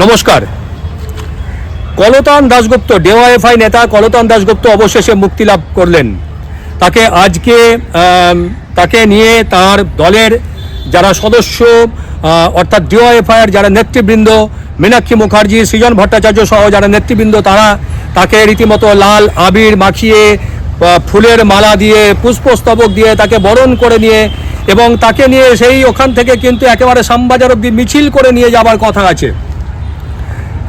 নমস্কার। কলতান দাশগুপ্ত ডিওয়াইএফআই নেতা কলতান দাশগুপ্ত অবশেষে মুক্তি লাভ করলেন। তাকে আজকে তাকে নিয়ে তার দলের যারা সদস্য অর্থাৎ ডিওয়াইএফআইয়ের যারা নেতৃবৃন্দ, মীনাক্ষী মুখার্জি, সৃজন ভট্টাচার্য সহ যারা নেতৃবৃন্দ, তারা তাকে রীতিমতো লাল আবির মাখিয়ে ফুলের মালা দিয়ে, পুষ্পস্তবক দিয়ে তাকে বরণ করে নিয়ে এবং তাকে নিয়ে সেই ওখান থেকে কিন্তু একেবারে শ্যামবাজার অব্দি মিছিল করে নিয়ে যাবার কথা আছে।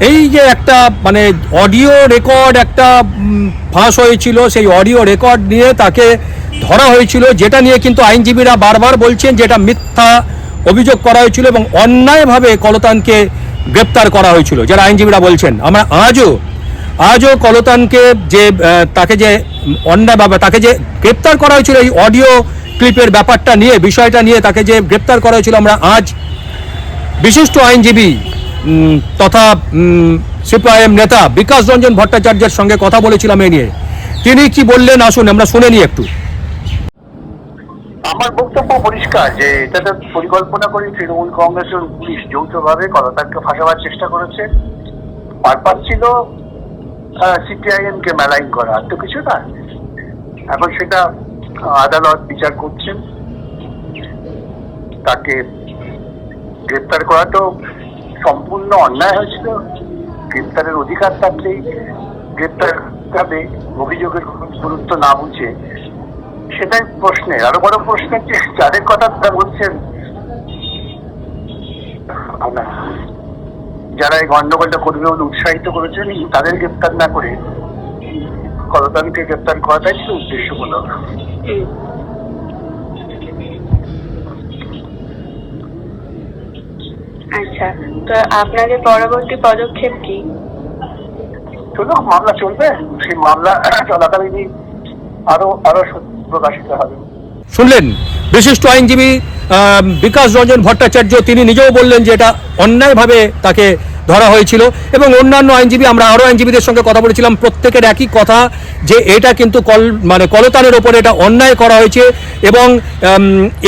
এই যে একটা মানে অডিও রেকর্ড একটা ফাঁস হয়েছিল, সেই অডিও রেকর্ড নিয়ে তাকে ধরা হয়েছিল, যেটা নিয়ে কিন্তু আইনজীবীরা বারবার বলছেন যেটা মিথ্যা অভিযোগ করা হয়েছিল এবং অন্যায়ভাবে কলতানকে গ্রেপ্তার করা হয়েছিল, যারা আইনজীবীরা বলছেন। আমরা আজও আজও কলতানকে যে তাকে যে অন্যায়ভাবে তাকে যে গ্রেপ্তার করা হয়েছিল এই অডিও ক্লিপের ব্যাপারটা নিয়ে, বিষয়টা নিয়ে তাকে যে গ্রেপ্তার করা হয়েছিল, আমরা আজ বিশিষ্ট আইনজীবী তথা সিপিআইএম নেতা বিকাশ রঞ্জন ভট্টাচার্যের সঙ্গে কথা বলেছিলাম এ নিয়ে। তিনি কি বললেন? আসুন, আমরা শুনে নিই একটু। আমার বক্তব্য পরিষ্কার যে, এটাতে পরিকল্পনা করে তৃণমূল কংগ্রেস এবং পুলিশ যৌথভাবে কলতাকে ফাঁসাবার চেষ্টা করেছে। পারপাস ছিল সিপিআইএম কে মেলাইন করা, আর তো কিছু না। এখন সেটা আদালত বিচার করছেন। তাকে গ্রেপ্তার করা তো সম্পূর্ণ অন্যায় হয়েছিল। গ্রেপ্তারের অধিকার থাকলেই গ্রেপ্তার হবে অভিযোগের গুরুত্ব না বুঝে সেটাই প্রশ্নের। আরও বড় প্রশ্ন যে যাদের কথা তারা বলছেন যারা এই গন্ডগোলটা করবে বলে উৎসাহিত করেছেন, তাদের গ্রেপ্তার না করে কলতানকে গ্রেপ্তার করাটাই ছিল উদ্দেশ্যমূলক আচ্ছা তো আপনাদের পরবর্তী পদক্ষেপ কি? চলুক মামলা চলবে। সেই মামলা চলাকালীনই আরও আরও প্রকাশিত হবে। শুনলেন বিশিষ্ট আইনজীবী বিকাশ রঞ্জন ভট্টাচার্য তিনি নিজেও বললেন যে এটা অন্যায়ভাবে তাকে ধরা হয়েছিল এবং অন্যান্য আইনজীবী, আমরা আরও আইনজীবীদের সঙ্গে কথা বলেছিলাম, প্রত্যেকের একই কথা যে এটা কিন্তু কল মানে কলতানের ওপরে এটা অন্যায় করা হয়েছে এবং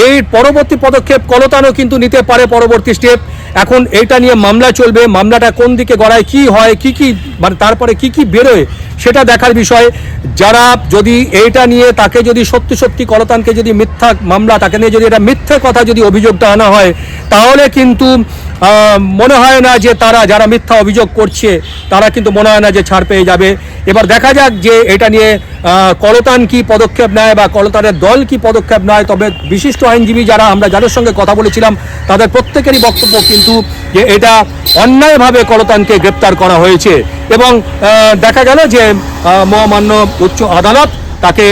এই পরবর্তী পদক্ষেপ কলতানও কিন্তু নিতে পারে পরবর্তী স্টেপ। এখন এইটা নিয়ে মামলা চলবে, মামলাটা কোন দিকে গড়ায়, কি হয়, কি কি মানে তারপরে কি কি বেরোয়, সেটা দেখার বিষয়। যারা যদি এইটা নিয়ে তাকে যদি সত্যি সত্যি কলতানকে যদি মিথ্যা মামলা, তাকে নিয়ে যদি এটা মিথ্যে কথা যদি অভিযোগটা আনা হয়, তাহলে কিন্তু মনে হয় না যে তারা, যারা মিথ্যা অভিযোগ করছে, তারা কিন্তু মনে হয় না যে ছাড় পেয়ে যাবে। এবার দেখা যাক যে এটা নিয়ে কলতান কি পদক্ষেপ নেয় বা কলতানের দল কি পদক্ষেপ নেয়। তবে বিশিষ্ট আইনজীবী যারা, আমরা যাদের সঙ্গে কথা বলেছিলাম, তাদের প্রত্যেকেরই বক্তব্য কিন্তু যে এটা অন্যায়ভাবে কলতানকে গ্রেপ্তার করা হয়েছে। এবং দেখা গেল যে মহামান্য উচ্চ আদালত তাকে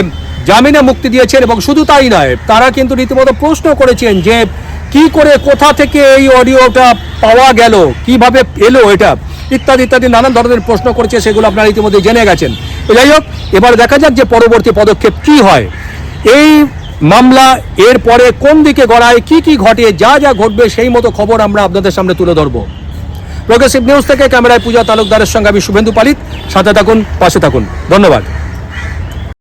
জামিনে মুক্তি দিয়েছেন এবং শুধু তাই নয়, তারা কিন্তু রীতিমতো প্রশ্ন করেছেন যে কি করে, কোথা থেকে এই অডিওটা পাওয়া গেল, কীভাবে এলো এটা, ইত্যাদি ইত্যাদি নানান ধরনের প্রশ্ন করেছে, সেগুলো আপনারা ইতিমধ্যে জেনে গেছেন। যাই হোক, এবার দেখা যাক যে পরবর্তী পদক্ষেপ কি হয়। এই মামলা এর পরে কোন দিকে গড়ায়, কি কি ঘটে, যা যা ঘটবে, সেই মতো খবর আমরা আপনাদের সামনে তুলে ধরবো। প্রগ্রেসিভ নিউজ থেকে ক্যামেরায় পূজা তালুকদারের সঙ্গে আমি শুভেন্দু পালিত। সাথে থাকুন, পাশে থাকুন। ধন্যবাদ।